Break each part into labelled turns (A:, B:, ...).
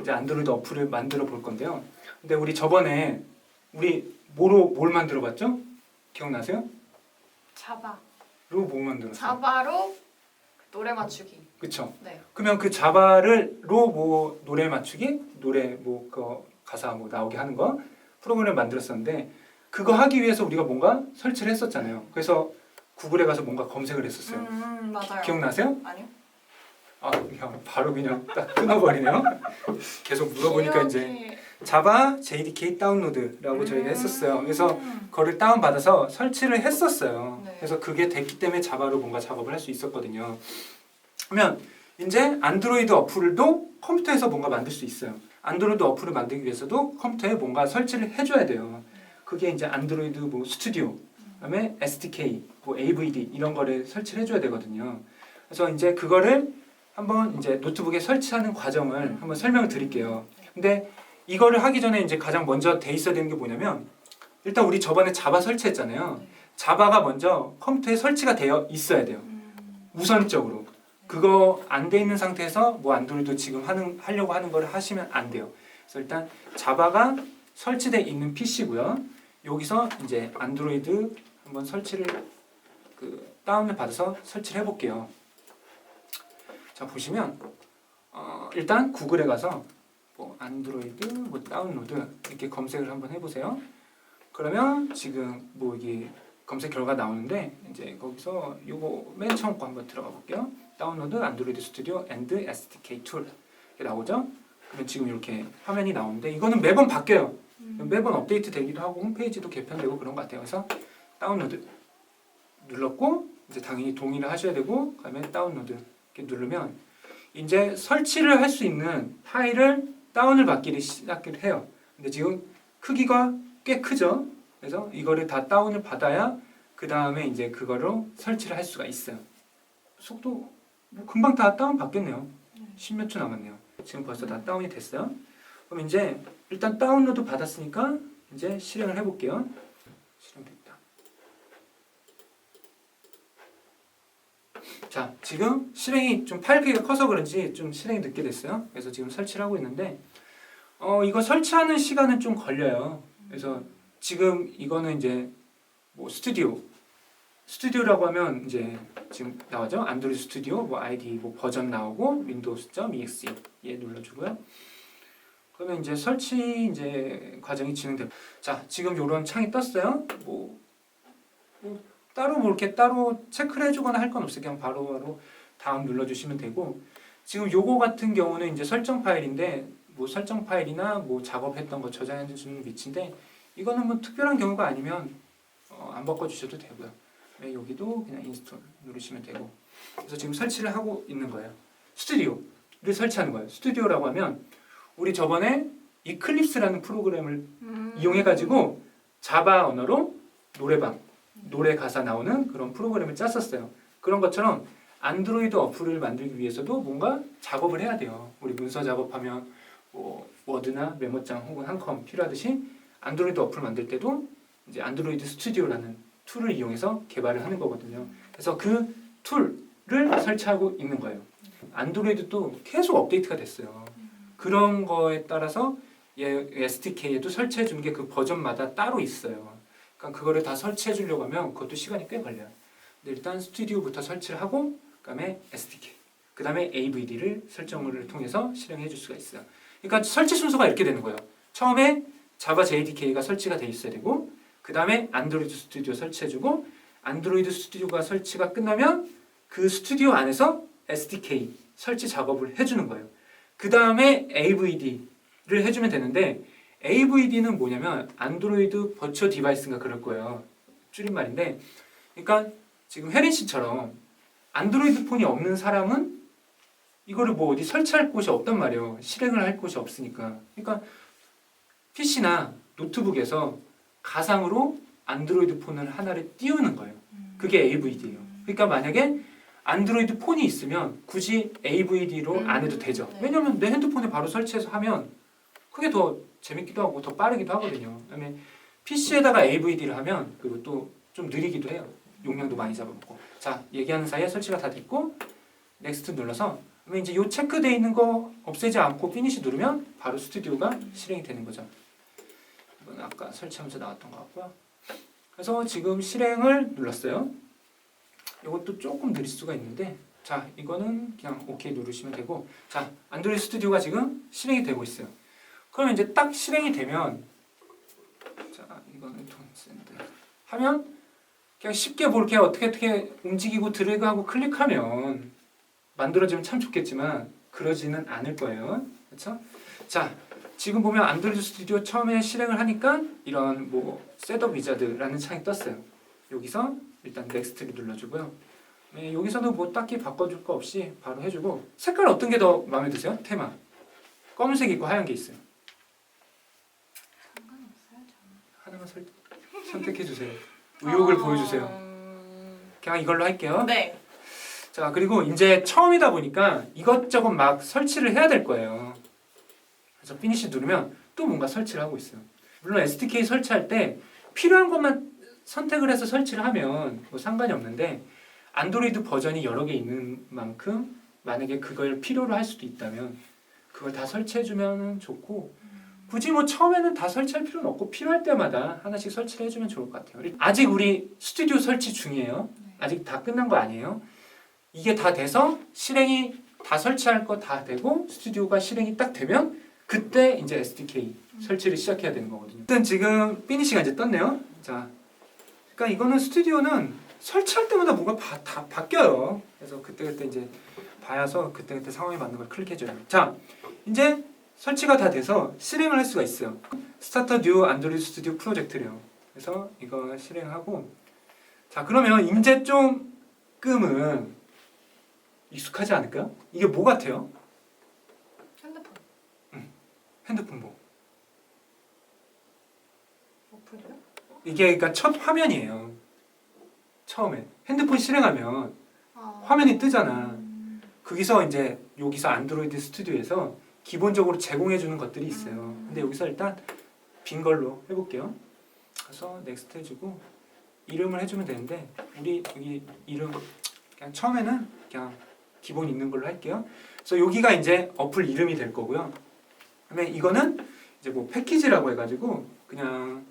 A: 이제 안드로이드 어플을 만들어 볼 건데요. 근데 우리 저번에 우리 뭐로 뭘 만들어 봤죠? 기억나세요?
B: 자바.
A: 로뭐 만들었어요?
B: 자바로 노래 맞추기.
A: 그쵸?
B: 네.
A: 그러면 그 자바를 로 뭐 노래 맞추기, 노래 뭐 그 가사 뭐 나오게 하는 거 프로그램을 만들었었는데 그거 하기 위해서 우리가 뭔가 설치를 했었잖아요. 그래서 구글에 가서 뭔가 검색을 했었어요.
B: 음 맞아요.
A: 기억나세요?
B: 아니요.
A: 아 그냥 바로 그냥 딱 끊어버리네요. 계속 물어보니까 이제
B: 기억이-
A: 자바 JDK 다운로드라고 저희가 했었어요. 그래서
B: 음.
A: 그거를 다운 받아서 설치를 했었어요.
B: 네.
A: 그래서 그게 됐기 때문에 자바로 뭔가 작업을 할 수 있었거든요. 그러면 이제 안드로이드 어플도 컴퓨터에서 뭔가 만들 수 있어요. 안드로이드 어플을 만들기 위해서도 컴퓨터에 뭔가 설치를 해줘야 돼요. 그게 이제 안드로이드 뭐 스튜디오, 그다음에 SDK, 뭐 AVD 이런 거를 설치를 해줘야 되거든요. 그래서 이제 그거를 한번 이제 노트북에 설치하는 과정을 한번 설명을 드릴게요. 근데 이거를 하기 전에 이제 가장 먼저 돼 있어야 되는 게 뭐냐면 일단 우리 저번에 자바 설치했잖아요. 자바가 먼저 컴퓨터에 설치가 되어 있어야 돼요.
B: 음.
A: 우선적으로 그거 안 돼 있는 상태에서 뭐 안드로이드 지금 하는 하려고 하는 거를 하시면 안 돼요. 그래서 일단 자바가 설치돼 있는 PC고요. 여기서 이제 안드로이드 한번 설치를 그 다운을 받아서 설치를 해볼게요. 자 보시면 어, 일단 구글에 가서 뭐 안드로이드 뭐 다운로드 이렇게 검색을 한번 해보세요. 그러면 지금 뭐 이게 검색 결과 나오는데 이제 거기서 요거 맨 처음 거 한번 들어가 볼게요. 다운로드 안드로이드 스튜디오 앤드 SDK 툴 이렇게 나오죠. 그러면 지금 이렇게 화면이 나오는데 이거는 매번 바뀌어요.
B: 음.
A: 매번 업데이트 되기도 하고 홈페이지도 개편되고 그런 것 같아요. 그래서 다운로드 눌렀고 이제 당연히 동의를 하셔야 되고 그다음에 다운로드 이렇게 누르면 이제 설치를 할 수 있는 파일을 다운을 받기를 시작을 해요. 근데 지금 크기가 꽤 크죠. 그래서 이거를 다 다운을 받아야 그 다음에 이제 그거로 설치를 할 수가 있어요. 속도 뭐 금방 다 다운 받겠네요. 십몇 초 남았네요. 지금 벌써 다 다운이 됐어요. 그럼 이제 일단 다운로드 받았으니까 이제 실행을 해볼게요. 실행됐다. 자, 지금 실행이 좀 파일 크기가 커서 그런지 좀 실행이 늦게 됐어요. 그래서 지금 설치를 하고 있는데 어 이거 설치하는 시간은 좀 걸려요. 그래서 지금 이거는 이제 뭐 스튜디오 스튜디오라고 하면 이제 지금 나오죠 안드로이드 스튜디오 뭐 아이디 뭐 버전 나오고 윈도우스.exe 얘 눌러주고요. 그러면 이제 설치 이제 과정이 진행돼. 자 지금 이런 창이 떴어요. 뭐, 뭐 따로 뭐 이렇게 따로 체크를 해주거나 할 건 없어요. 그냥 바로 바로 다음 눌러주시면 되고 지금 요거 같은 경우는 이제 설정 파일인데 뭐 설정 파일이나 뭐 작업했던 거 저장해 주는 위치인데 이거는 뭐 특별한 경우가 아니면 어, 안 바꿔주셔도 되고요. 네, 여기도 그냥 인스톨 누르시면 되고 그래서 지금 설치를 하고 있는 거예요. 스튜디오를 설치하는 거예요. 스튜디오라고 하면 우리 저번에 이클립스라는 프로그램을
B: 음.
A: 이용해가지고 자바 언어로 노래방, 노래 가사 나오는 그런 프로그램을 짰었어요. 그런 것처럼 안드로이드 어플을 만들기 위해서도 뭔가 작업을 해야 돼요. 우리 문서 작업하면 뭐 워드나 메모장 혹은 한컴 필요하듯이 안드로이드 어플 만들 때도 이제 안드로이드 스튜디오라는 툴을 이용해서 개발을 하는 거거든요. 그래서 그 툴을 설치하고 있는 거예요. 안드로이드도 계속 업데이트가 됐어요. 그런 거에 따라서 얘 SDK에도 설치해 주는 게그 버전마다 따로 있어요. 그러니까 그거를 다 설치해 주려고 하면 그것도 시간이 꽤 걸려요. 근데 일단 스튜디오부터 설치를 하고 그다음에 SDK, 그다음에 AVD를 설정을 통해서 실행해 줄 수가 있어요. 그러니까 설치 순서가 이렇게 되는 거예요. 처음에 자바 JDK가 설치가 돼 있어야 되고 그다음에 안드로이드 스튜디오 설치해 주고 안드로이드 스튜디오가 설치가 끝나면 그 스튜디오 안에서 SDK 설치 작업을 해 주는 거예요. 그 다음에 AVD를 해 주면 되는데 AVD는 뭐냐면 안드로이드 버추어 디바이스인가 그럴 거예요. 줄임말인데 그러니까 지금 혜린 씨처럼 안드로이드 폰이 없는 사람은 이거를 뭐 어디 설치할 곳이 없단 말이에요. 실행을 할 곳이 없으니까. 그러니까 PC나 노트북에서 가상으로 안드로이드 폰을 하나를 띄우는 거예요. 그게 AVD예요. 그러니까 만약에 안드로이드 폰이 있으면 굳이 AVD로 안 해도 되죠.
B: 네.
A: 왜냐면 내 핸드폰에 바로 설치해서 하면 그게 더 재밌기도 하고 더 빠르기도 하거든요. 그다음에 PC에다가 AVD를 하면 그리고 또 좀 느리기도 해요. 용량도 많이 잡아먹고. 자, 얘기하는 사이에 설치가 다 됐고 넥스트 눌러서 그러면 이제 요 체크돼 있는 거 없애지 않고 피니시 누르면 바로 스튜디오가 실행이 되는 거죠. 이건 아까 설치하면서 나왔던 것 같고요. 그래서 지금 실행을 눌렀어요. 이것도 조금 느릴 수가 있는데 자 이거는 그냥 오케이 누르시면 되고 자 안드로이드 스튜디오가 지금 실행이 되고 있어요. 그러면 이제 딱 실행이 되면 자 이거는 돈센드 하면 그냥 쉽게 뭐 이렇게 어떻게 어떻게 움직이고 드래그하고 클릭하면 만들어지면 참 좋겠지만 그러지는 않을 거예요. 그렇죠? 자 지금 보면 안드로이드 스튜디오 처음에 실행을 하니까 이런 뭐 셋업 위자드라는 창이 떴어요. 여기서 일단 넥스트를 눌러주고요. 네, 여기서도 뭐 딱히 바꿔줄 거 없이 바로 해주고 색깔 어떤 게 더 마음에 드세요? 테마 검은색 있고 하얀 게 있어요.
B: 상관없어요.
A: 하나만 설, 선택해 주세요. 의욕을
B: 아,
A: 보여주세요. 그냥 이걸로 할게요.
B: 네.
A: 자 그리고 이제 처음이다 보니까 이것저것 막 설치를 해야 될 거예요. 그래서 피니시 누르면 또 뭔가 설치를 하고 있어요. 물론 SDK 설치할 때 필요한 것만 선택을 해서 설치를 하면 뭐 상관이 없는데 안드로이드 버전이 여러 개 있는 만큼 만약에 그걸 필요로 할 수도 있다면 그걸 다 설치해주면 좋고 굳이 뭐 처음에는 다 설치할 필요는 없고 필요할 때마다 하나씩 설치를 해주면 좋을 것 같아요. 아직 우리 스튜디오 설치 중이에요. 아직 다 끝난 거 아니에요. 이게 다 돼서 실행이 다 설치할 거 다 되고 스튜디오가 실행이 딱 되면 그때 이제 SDK 설치를 시작해야 되는 거거든요. 일단 지금 피니시가 이제 떴네요. 자, 그러니까 이거는 스튜디오는 설치할 때마다 뭐가 바, 다 바뀌어요. 그래서 그때 그때 이제 봐야서 그때 그때 상황에 맞는 걸 클릭해줘요. 자, 이제 설치가 다 돼서 실행을 할 수가 있어요. 스타터 뉴 안드로이드 스튜디오 프로젝트래요. 그래서 이거 실행하고 자 그러면 이제 조금은 익숙하지 않을까요? 이게 뭐 같아요?
B: 핸드폰.
A: 핸드폰 뭐?
B: 어플
A: 이게 그러니까 첫 화면이에요. 처음에 핸드폰 실행하면
B: 아.
A: 화면이 뜨잖아.
B: 음.
A: 거기서 이제 여기서 안드로이드 스튜디오에서 기본적으로 제공해 주는 것들이 있어요. 근데 여기서 일단 빈 걸로 해볼게요. 그래서 넥스트 해주고 이름을 해주면 되는데 우리 여기 이름 그냥 처음에는 그냥 기본 있는 걸로 할게요. 그래서 여기가 이제 어플 이름이 될 거고요. 그다음에 이거는 이제 뭐 패키지라고 해가지고 그냥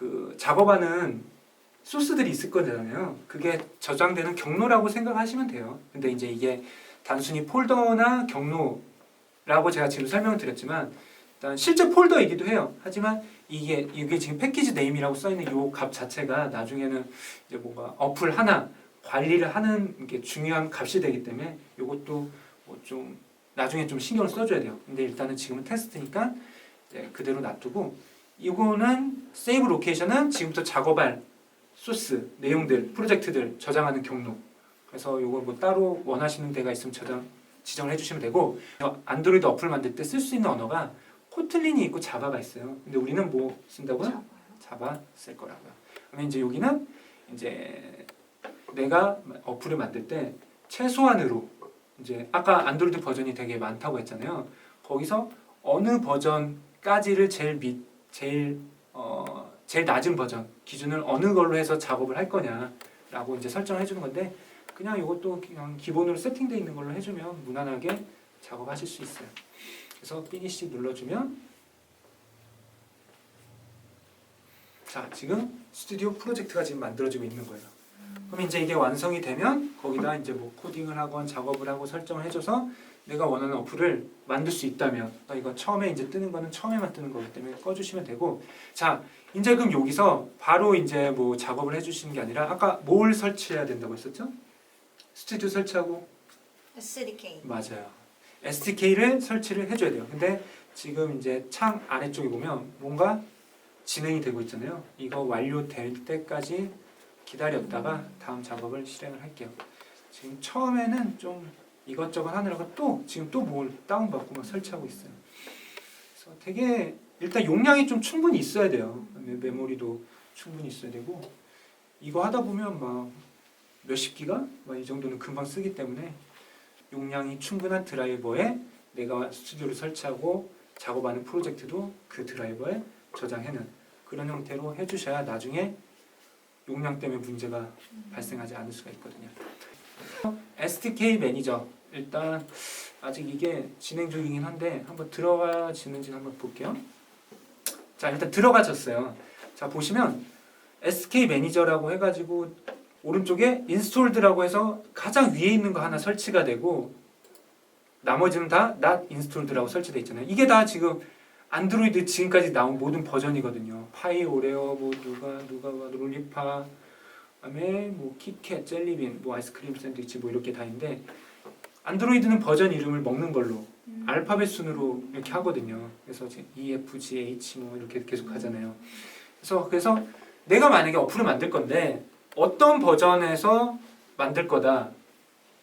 A: 그 작업하는 소스들이 있을 거잖아요. 그게 저장되는 경로라고 생각하시면 돼요. 근데 이제 이게 단순히 폴더나 경로라고 제가 지금 설명을 드렸지만 일단 실제 폴더이기도 해요. 하지만 이게 이게 지금 패키지 네임이라고 써 있는 요값 자체가 나중에는 이제 뭔가 어플 하나 관리를 하는 게 중요한 값이 되기 때문에 요것도 뭐 좀 나중에 좀 신경을 써줘야 돼요. 근데 일단은 지금은 테스트니까 그대로 놔두고 이거는 세이브 로케이션은 지금부터 작업할 소스 내용들 프로젝트들 저장하는 경로 그래서 요거 뭐 따로 원하시는 데가 있으면 저장 지정을 해주시면 되고 안드로이드 어플 만들 때 쓸 수 있는 언어가 코틀린이 있고 자바가 있어요. 근데 우리는 뭐 쓴다고요? 자바 쓸 거라고요. 그러면 이제 여기는 이제 내가 어플을 만들 때 최소한으로 이제 아까 안드로이드 버전이 되게 많다고 했잖아요. 거기서 어느 버전까지를 제일 밑 제일 어 제일 낮은 버전 기준을 어느 걸로 해서 작업을 할 거냐라고 이제 설정을 해주는 건데 그냥 이것도 그냥 기본으로 세팅되어 있는 걸로 해주면 무난하게 작업하실 수 있어요. 그래서 피니시 눌러주면 자 지금 스튜디오 프로젝트가 지금 만들어지고 있는 거예요. 그럼 이제 이게 완성이 되면 거기다 이제 뭐 코딩을 하건 작업을 하고 설정을 해줘서 내가 원하는 어플을 만들 수 있다면 또 이거 처음에 이제 뜨는 거는 처음에만 뜨는 거기 때문에 꺼주시면 되고 자 이제 그럼 여기서 바로 이제 뭐 작업을 해주시는 게 아니라 아까 뭘 설치해야 된다고 했었죠? 스튜디오 설치하고
B: SDK.
A: 맞아요. SDK를 설치를 해줘야 돼요. 근데 지금 이제 창 아래쪽에 보면 뭔가 진행이 되고 있잖아요. 이거 완료될 때까지 기다렸다가 다음 작업을 실행을 할게요. 지금 처음에는 좀 이것저것 하느라고 또 지금 또 뭘 다운받고 막 설치하고 있어요. 그래서 되게 일단 용량이 좀 충분히 있어야 돼요. 메- 메모리도 충분히 있어야 되고 이거 하다 보면 막 몇십 기가 막 이 정도는 금방 쓰기 때문에 용량이 충분한 드라이버에 내가 스튜디오를 설치하고 작업하는 프로젝트도 그 드라이버에 저장해는 그런 형태로 해주셔야 나중에 용량 때문에 문제가 발생하지 않을 수가 있거든요. SDK 매니저 일단 아직 이게 진행 중이긴 한데 한번 들어가지는지 한번 볼게요. 자 일단 들어가졌어요. 자 보시면 SK 매니저라고 해가지고 오른쪽에 인스톨드라고 해서 가장 위에 있는 거 하나 설치가 되고 나머지는 다 not installed라고 설치돼 있잖아요. 이게 다 지금 안드로이드 지금까지 나온 모든 버전이거든요. 파이 오레오 뭐 누가 누가 뭐 롤리파 그다음에 뭐 키캣 젤리빈 뭐 아이스크림 샌드위치 뭐 이렇게 다 있는데 안드로이드는 버전 이름을 먹는 걸로
B: 음.
A: 알파벳 순으로 이렇게 하거든요. 그래서 E, F, G, H 뭐 이렇게 계속 하잖아요. 그래서 그래서 내가 만약에 어플을 만들 건데 어떤 버전에서 만들 거다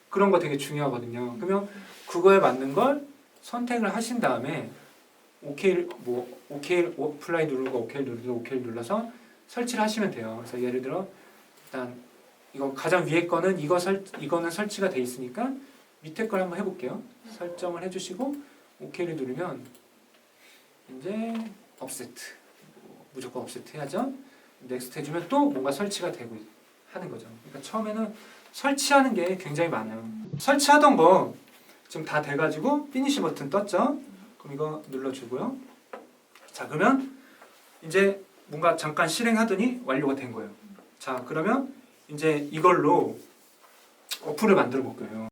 A: 그런 거 되게 중요하거든요. 그러면 그거에 맞는 걸 선택을 하신 다음에 오케이 뭐 오케이 어플라이 누르고 오케이 누르고 오케이 눌러서 설치를 하시면 돼요. 그래서 예를 들어 일단 이거 가장 위에 거는 이거 설 이거는 설치가 돼 있으니까 밑에 걸 한번 해볼게요. 설정을 해주시고 오케이를 누르면 이제 업세트 뭐 무조건 업세트 해야죠. 넥스트 해주면 또 뭔가 설치가 되고 하는 거죠. 그러니까 처음에는 설치하는 게 굉장히 많아요. 설치하던 거 지금 다 돼가지고 피니시 버튼 떴죠. 그럼 이거 눌러주고요. 자 그러면 이제 뭔가 잠깐 실행하더니 완료가 된 거예요. 자 그러면 이제 이걸로 어플을 만들어 볼 거예요.